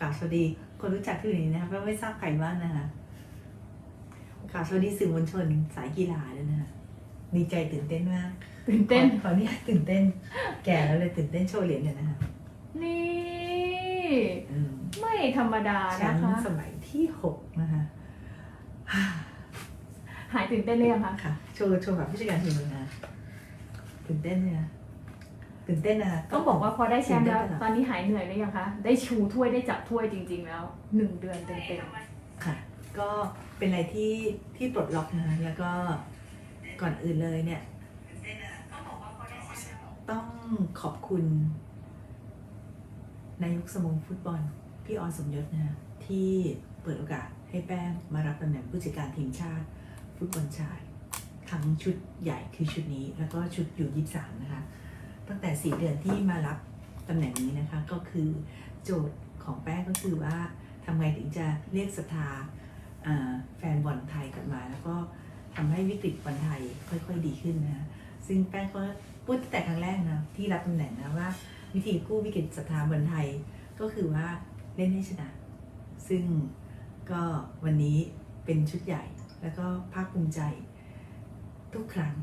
กล่าวสวัสดีคนรู้จักที่อยู่ในนี้นะคะก็ไม่ทราบใครบ้างนะคะกล่าวสวัสดีสื่อมวลชนสายกีฬาด้วยนะคะดีใจตื่นเต้นมากตื่นเต้น ขอขอเนี่ยตื่นเต้น แก่แล้วเลยตื่นเต้นโชว์เหรียญเนี่ยนะคะนี่ อืมไม่ธรรมดาแชนะมคะ ป์สมัยที่หกนะคะหายตื่นเต้นเลยงคะ ค่ะโชว์โชว์แบบผู้จัดการทีมเลยนะตื่นเต้นเลยนะ ตื่นเต้นนะคะ ต้องบอกว่าพอได้แชมป์แล้ว ตื่นเต้นตลอดตอนนี้หายเหนื่อยหรือยังคะ ได้ชูถ้วยได้จับถ้วยจริง ๆ แล้วหนึ่งเดือนเต็มค่ะ ก็เป็นอะไรที่ที่ปลดล็อกนะคะแล้วก็ก่อนอื่นเลยเนี่ย ต้องขอบคุณ นายกสโมงฟุตบอล พี่ออนสมยศนะฮะที่เปิดโอกาสให้แป้งมารับตำแหน่งผู้จัดการทีมชาติ ฟุตบอลชาย ทั้งชุดใหญ่คือชุดนี้ แล้วก็ชุดอยู่ยี่สามนะคะ ตั้งแต่สี่เดือนที่มารับตำแหน่งนี้นะคะก็คือโจทย์ของแป้งก็คือว่าทำไงถึงจะเรียกศรัทธาแฟนบอลไทยกลับมา แล้วก็ทำให้วิกฤตบอลไทยค่อย ๆ ดีขึ้นนะคะซึ่งแป้งก็พูดตั้งแต่ครั้งแรกนะที่รับตำแหน่งนะว่า วิธีกู้วิกฤตศรัทธาบอลไทยก็คือว่าเล่นให้ชนะ ซึ่งก็วันนี้เป็นชุดใหญ่ แล้วก็ภาคภูมิใจ ทุกครั้ง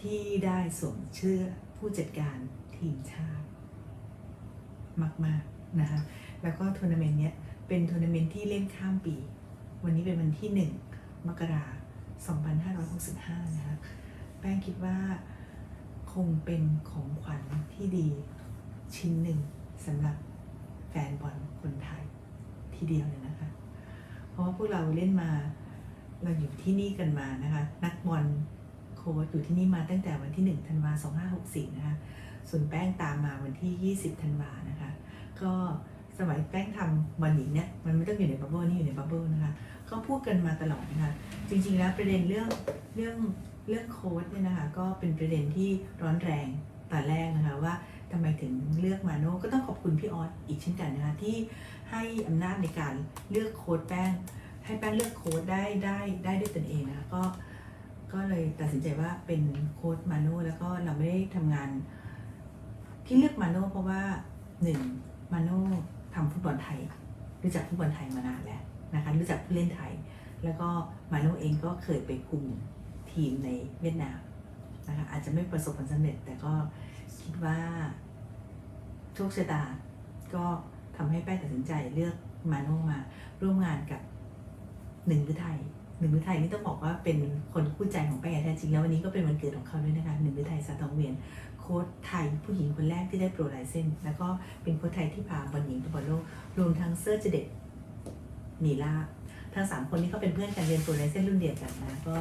ที่ได้สวมเชื่อ ผู้จัดการทีมชาติ มากๆนะคะแล้วก็ทัวร์นาเมนต์เนี้ยเป็นทัวร์นาเมนต์ที่เล่นข้ามปี วันนี้เป็นวันที่ 1 มกราคม2565 นะคะแป้งคิดว่าคงเป็นของขวัญที่ดีชิ้นหนึ่งสำหรับแฟนบอลคนไทยทีเดียวเลยนะคะ เพราะว่าพวกเราเล่นมาเราอยู่ที่นี่กันมานะคะ นักบอล โค้ชอยู่ที่นี่มาตั้งแต่วันที่ 1 ธันวา2564 นะคะ ส่วนแป้งตามมาวันที่ 20 ธันวานะคะ ก็สมัยแป้งทำบอลหญิงเนี่ยมันไม่ต้องอยู่ในบับเบิ้ลนี่อยู่ในบับเบิ้ลนะคะ ก็พูดกันมาตลอดนะคะ จริงๆแล้วประเด็นเรื่องเรื่องเรื่องโค้ชเนี่ยนะคะก็เป็นประเด็นที่ร้อนแรงแต่แรกนะคะว่าทำไมถึงเลือกมาโน่ก็ต้องขอบคุณพี่ออสอีกเช่นกันนะคะที่ให้อำนาจในการเลือกโค้ชแป้ง ให้แป้งเลือกโค้ดได้ได้ได้ด้วยตนเองนะคะก็ ก็เลยตัดสินใจว่าเป็นโค้ดมาโน่แล้วก็เราไม่ได้ทำงาน ที่เลือกมาโน่เพราะว่าหนึ่งมาโน่ทำฟุตบอลไทย รู้จักฟุตบอลไทยมานานแล้วนะคะรู้จักผู้เล่นไทย แล้วก็มาโน่เองก็เคยไปคุมทีมในเวียดนามนะคะอาจจะไม่ประสบผลสำเร็จ แต่ก็คิดว่าโชคชะตา ก็ทำให้แป้งตัดสินใจเลือกมาโน่มาร่วมงานกับหนึ่งฤทัย หนึ่งฤทัยนี่ต้องบอกว่าเป็นคนคู่ใจของแป้แท้จริงแล้ววันนี้ก็เป็นวันเกิดของเขาด้วยนะคะหนึ่งฤทัยสาทองเวียนโค้ชไทยผู้หญิงคนแรกที่ได้โปรไลเซนแล้วก็เป็นโค้ชไทยที่พาบอลหญิงไปบอลโลกรวมทั้งเซอร์เจเดตนีลาทั้งสามคนนี้ก็เป็นเพื่อนกันเรียนโปรไลเซนรุ่นเดียวกันนะก็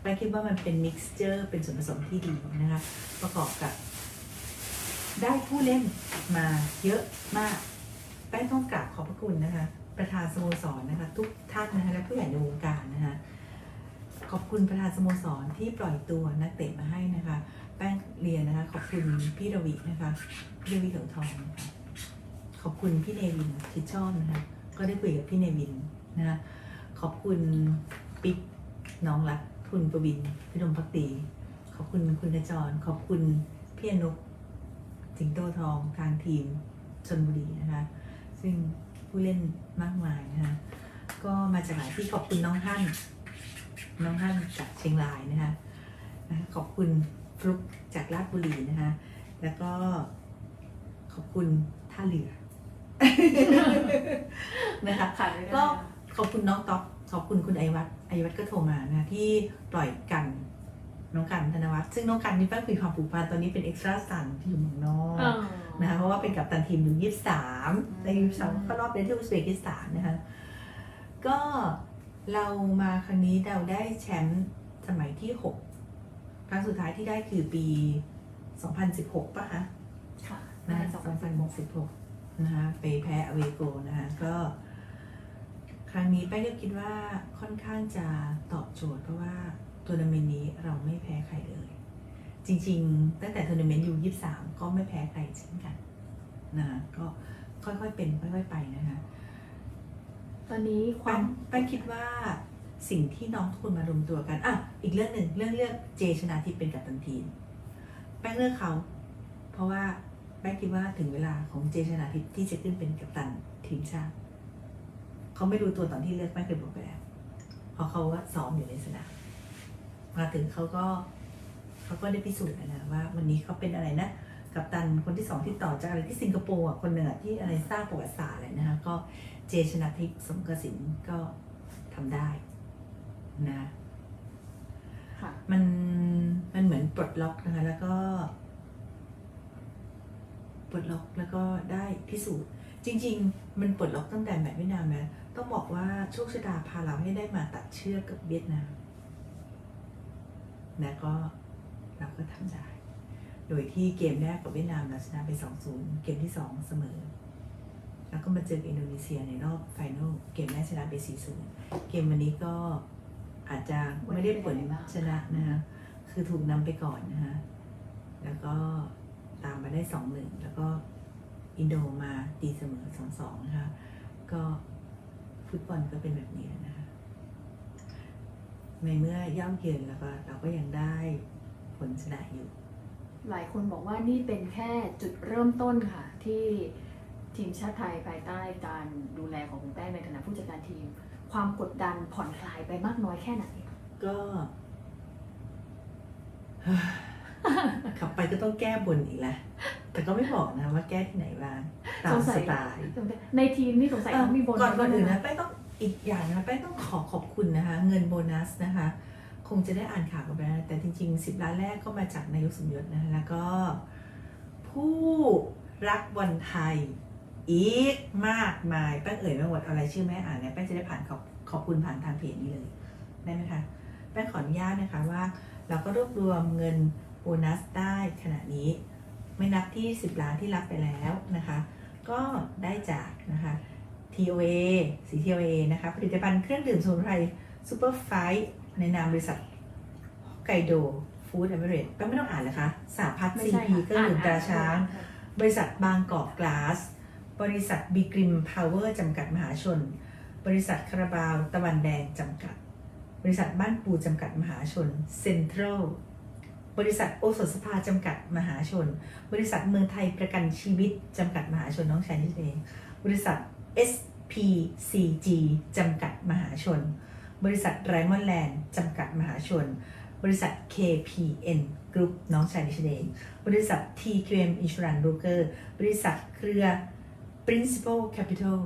แป้คิดว่ามันเป็นมิกซ์เจอร์เป็นส่วนผสมที่ดีนะคะประกอบกับ ได้ผู้เล่นมาเยอะมากแป้งต้องกราบขอบพระคุณนะคะ ประธานสโมสรนะคะทุกท่านนะคะและผู้ใหญ่ในวงการนะคะขอบคุณประธานสโมสรที่ปล่อยตัวนักเตะมาให้นะคะแป้งเรียนนะคะขอบคุณพี่รวินะคะพี่รวิเหลืองทองนะคะขอบคุณพี่เนวินทิดชอบนะคะก็ได้คุยกับพี่เนวินนะคะขอบคุณปิ๊กน้องรักทุนประวินพิรมพักดีขอบคุณคุณกระจร ขอบคุณพี่อนุกสิงโตทองทางทีมชนบุรีนะคะซึ่ง ผู้เล่นมากมายนะคะก็มาจากหลายที่ขอบคุณน้องท่าน น้องท่านจากเชียงรายนะคะขอบคุณฟลุกจากราชบุรีนะคะแล้วก็ขอบคุณท่าเรือนะคะขาดไม่ได้ก็ขอบคุณน้องต๊อกขอบคุณคุณไอวัตไอวัตก็โทรมานะที่ปล่อยกัน น้องกันธนวัฒน์ซึ่งน้องกันนี่แป้งคุยความผูกพันตอนนี้เป็นเอ็กซ์ตร้าสันที่อยู่เมืองนอกเออนะคะเพราะว่าเป็นกัปตันทีมอยู่ยี่สามในยี่สามก็รอบไปที่อุซเบกิสถานนะคะก็เรามาครั้งนี้เราได้แชมป์สมัยที่6ครั้งสุดท้ายที่ได้คือปี2016ป่ะคะค่ะนะน่าจะสองพันสิบหก2016นะคะไปแพ้อเวโกนะคะก็ครั้งนี้แป้งก็คิดว่าค่อนข้างจะตอบโจทย์เพราะว่า ทัวร์นาเมนต์นี้เราไม่แพ้ใครเลย จริงๆ ตั้งแต่ทัวร์นาเมนต์อยู่23ก็ไม่แพ้ใครเช่นกันนะคะก็ค่อยๆเป็นค่อยๆไปนะคะตอนนี้คแป้วามงแป้งคิดว่าสิ่งที่น้องทุกคนมารวมตัวกันอะอีกเรื่องหนึ่งเรื่องเลือกเจชนาทิพย์เป็นกัปตันทีมแป้งเลือกเขา เพราะว่าแป้งคิดว่าถึงเวลาของเจชนาทิพย์ที่จะขึ้นเป็นกัปตันทีมชาติเขาไม่รู้ตัวตอนที่เลือกแป้งเคยบอกไปแล้วเพราะเขาว่าซ้อมอยู่ในสนาม มาถึงเขาก็เขาก็ได้พิสูจน์แล้วนะว่า วันนี้เขาเป็นอะไรนะ กับตันคนที่สองที่ต่อจากอะไรที่สิงคโปร์อะคนหนึ่งอะที่อะไรสร้างประวัติศาสตร์อะไรนะคะก็เจชนาทิพย์สมกสินก็ทำได้นะค่ะมันมันเหมือนปลดล็อกนะคะแล้วก็ปลดล็อกแล้วก็ได้พิสูจน์ จริง ๆ มันปลดล็อกตั้งแต่แมตช์เวียดนามแล้วต้องบอกว่าโชคชะตาพาเราให้ได้มาตัดเชือกกับเวียดนาม แล้วก็เราก็ทำได้ โดยที่เกมแรกกับเวียดนามเราชนะไป 2-0 เกมที่ 2 เสมอ แล้วก็มาเจอกับอินโดนีเซียในรอบไฟนอลเกมแรกชนะไป 4-0 เกมวันนี้ก็อาจจะไม่ได้ผลชนะนะคะคือถูกนำไปก่อนนะคะแล้วก็ตามมาได้ 2-1 แล้วก็อินโดมาตีเสมอ 2-2 นะคะก็ฟุตบอลก็เป็นแบบนี้นะคะ ในเมื่อย่ำเยือนแล้วก็เราก็ยังได้ผลชนะอยู่ หลายคนบอกว่านี่เป็นแค่จุดเริ่มต้นค่ะ ที่ทีมชาติไทยภายใต้การดูแลของคุณแป้งในฐานะผู้จัดการทีม ความกดดันผ่อนคลายไปมากน้อยแค่ไหน ก็ขับไปก็ต้องแก้บนอีกแล้วแต่ก็ไม่บอกนะว่าแก้ที่ไหนบ้างตามสงสัสยไตล์ในทีมนี่สงสัยเขามีบนก่อนก่อนอื่นด้วยนะแป้งต้อง อีกอย่างนะแป้งต้องขอขอบคุณนะคะ เงินโบนัสนะคะ คงจะได้อ่านข่าวกันไปแล้วแต่จริง ๆ 10 ล้านแรกก็มาจากนายกสมยศนะคะแล้วก็ ผู้รักบอลไทยอีกมากมายแป้งเอ่ยไม่หมดอะไรชื่อแม่อ่านเนี่ยแป้งจะได้ผ่านขอบขอบคุณผ่านทางเพจนี้เลยได้ไหมคะแป้งขออนุญาตนะคะว่า เราก็รวบรวมเงินโบนัสได้ขณะนี้ ไม่นับที่ 10 ล้านที่รับไปแล้วนะคะ ก็ได้จากนะคะ TOA สี TOA นะคะผลิตภัณฑ์เครื่องดื่มสมุนไพรซูเปอร์ไฟในนามบริษัทไกโดฟู้ดแอมเบรดแป้งไม่ต้องอ่านเลยคะสาพัฒน์ไม่ซีใช่พีค่ะเครื่องดื่มตราช้างอ่นบริษัทบางกอกกลาส บริษัทบีกริมพาวเวอร์จำกัดมหาชน บริษัทคาราบาวตะวันแดงจำกัด บริษัทบ้านปูจำกัดมหาชนเซ็นทรัลบริษัทโอสถสภาจำกัดมหาชน บริษัทเมืองไทยประกันชีวิตจำกัดมหาชนน้องชายนี่เอง บริษัท SPCG จำกัดมหาชน บริษัทไรมอนแลนด์จำกัดมหาชน บริษัท KPN Group น้องชายดิฉันเองบริษัท TQM Insurance Broker บริษัทเครือ Principal Capital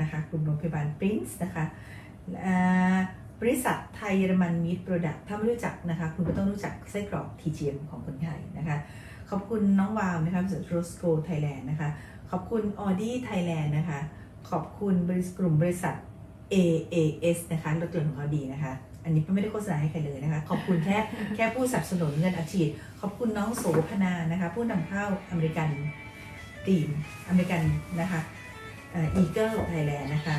นะคะกลุ่มโรงพยาบาล Prince นะคะบริษัทไทยเยอรมันมีดโปรดักถ้าไม่รู้จักนะคะ คุณก็ต้องรู้จักไส้กรอก TGM ของคนไทยนะคะ ขอบคุณน้องวาวนะคะบริษัท Rosco Thailand นะคะ ขอบคุณ Audi Thailand นะคะ ขอบคุณบริษัทกลุ่มบริษัท AAS นะคะรถยนต์ของเขาดีนะคะ อันนี้ไม่ได้โฆษณาให้ใครเลยนะคะ ขอบคุณแค่แค่ผู้สนับสนุนเงินอาชีพขอบคุณน้องโสพนานะคะ ผู้นำเข้าอเมริกันทีมอเมริกันนะคะอีเกิลไทยแลนด์นะคะ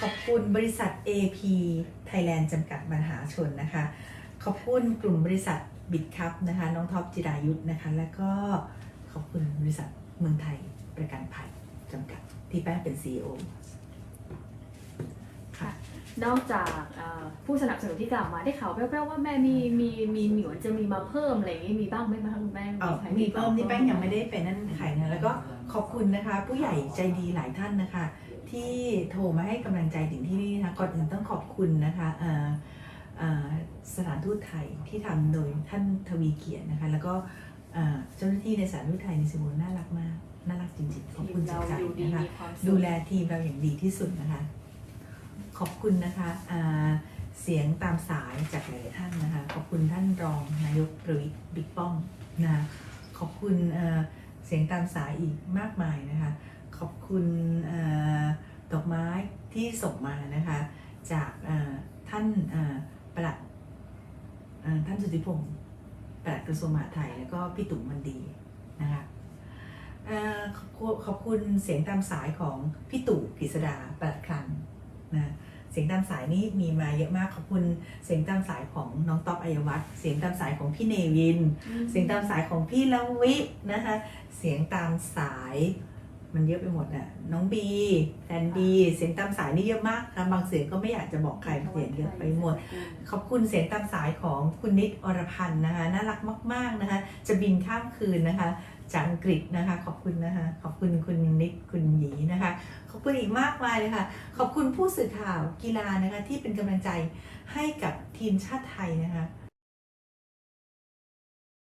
ขอบคุณบริษัท AP Thailand จำกัดมหาชนนะคะ ขอบคุณกลุ่มบริษัทบิดคัพนะคะ น้องท็อปจิรายุทธนะคะ แล้วก็ขอบคุณบริษัทเมืองไทยประกันภัยจำกัด ที่แป้งเป็น CEO นอกจากเอ่อผู้สนับสนุนที่กล่าวมาได้ข่าวแว่วๆว่าแม่มีมีมีหยวนจะมีมาเพิ่มอะไรอย่างนี้มีบ้างไหมคะคุณแม่เออใครมีเพิ่มนี่แป้งยังไม่ได้ไปนั่นใครนะแล้วก็ขอบคุณนะคะ ผู้ใหญ่ใจดีหลายท่านนะคะ ที่โทรมาให้กำลังใจถึงที่นี่นะคะก่อนอื่นต้องขอบคุณนะคะเอ่อเอ่อสถานทูตไทยที่ทำโดยท่านทวีเกียรตินะคะ แล้วก็เอ่อเจ้าหน้าที่ในสถานทูตไทยในสมุนน่ารักมาก น่ารักจริงๆ ขอบทีคุมณจาเรากใจอยู่ดีนะคะมีความสุขดูแลทีมเราอย่างดีที่สุดนะคะ ขอบคุณนะคะอ่าเสียงตามสายจากหลายๆท่านนะคะ ขอบคุณท่านรองนายกประวิตรบิ๊กป้อมนะขอบคุณเอ่อเสียงตามสายอีกมากมายนะคะ ขอบคุณเอ่อดอกไม้ที่ส่งมานะคะ จากเอ่อท่านเอ่อประหลัดเอ่อท่านสุทธิพงศ์ปลัดกระทรวงมหาดไทยแล้วก็พี่ตุ๋มมันดีนะคะเอ่อ ขอบคุณขอบคุณเสียงตามสายของพี่ตู่กฤษดาปลัดคลังนะเสียงตามสายนี่มีมาเยอะมากขอบคุณเสียงตามสายของน้องต๊อบอัยวัฒน์เสียงตามสายของพี่เนวิน เสียงตามสายของพี่ละวินะคะเสียงตามสาย มันเยอะไปหมดน่ะ น้องบีแฟนบีเสียงตามสายนี่เยอะมากค่ะบางเสียงก็ไม่อยากจะบอกใครเสียงเยอะไปหมด ขอบคุณเสียงตามสายของคุณนิดอรพันธ์นะคะน่ารักมาก ๆนะคะ จะบินข้ามคืนนะคะจากอังกฤษนะคะ ขอบคุณนะคะ ขอบคุณคุณนิดคุณหยีนะคะ ขอบอบคุณอีกมากมายเลยค่ะ ขอบคุณผู้สื่อข่าวกีฬานะคะที่เป็นกำลังใจให้กับทีมชาติไทยนะคะ